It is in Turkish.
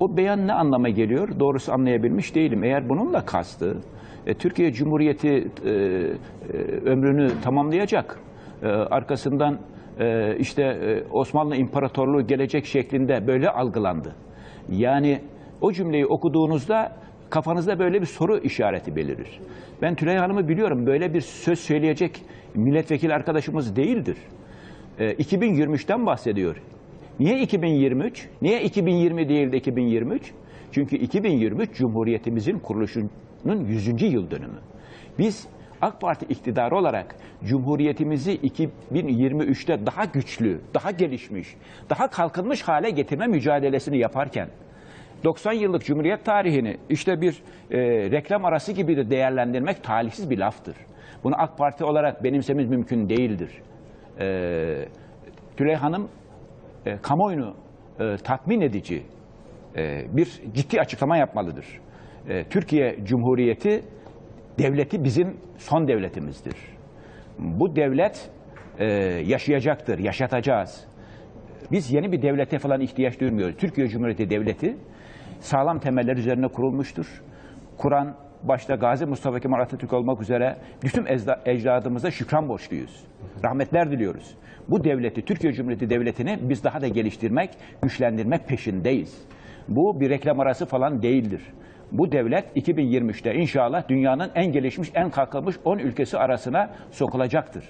O beyan ne anlama geliyor? Doğrusu anlayabilmiş değilim. Eğer bununla kastı e, Türkiye Cumhuriyeti e, e, ömrünü tamamlayacak. E, arkasından e, işte e, Osmanlı İmparatorluğu gelecek şeklinde böyle algılandı. Yani o cümleyi okuduğunuzda kafanızda böyle bir soru işareti belirir. Ben Tülay Hanım'ı biliyorum. Böyle bir söz söyleyecek milletvekili arkadaşımız değildir. E, 2023'ten bahsediyor. Niye 2023? Niye 2020 değil de 2023? Çünkü 2023 Cumhuriyetimizin kuruluşunun 100. yıl dönümü. Biz AK Parti iktidarı olarak Cumhuriyetimizi 2023'te daha güçlü, daha gelişmiş, daha kalkınmış hale getirme mücadelesini yaparken 90 yıllık Cumhuriyet tarihini işte bir e, reklam arası gibi de değerlendirmek talihsiz bir laftır. Bunu AK Parti olarak benimsemiz mümkün değildir. E, Tülay Hanım e, kamuoyunu e, tatmin edici e, bir ciddi açıklama yapmalıdır. E, Türkiye Cumhuriyeti devleti bizim son devletimizdir. Bu devlet e, yaşayacaktır, yaşatacağız. Biz yeni bir devlete falan ihtiyaç duymuyoruz. Türkiye Cumhuriyeti Devleti sağlam temeller üzerine kurulmuştur. Kur'an başta Gazi Mustafa Kemal Atatürk olmak üzere bütün ecdadımıza şükran borçluyuz. Rahmetler diliyoruz. Bu devleti, Türkiye Cumhuriyeti Devleti'ni biz daha da geliştirmek, güçlendirmek peşindeyiz. Bu bir reklam arası falan değildir. Bu devlet 2023'te inşallah dünyanın en gelişmiş, en kalkınmış 10 ülkesi arasına sokulacaktır.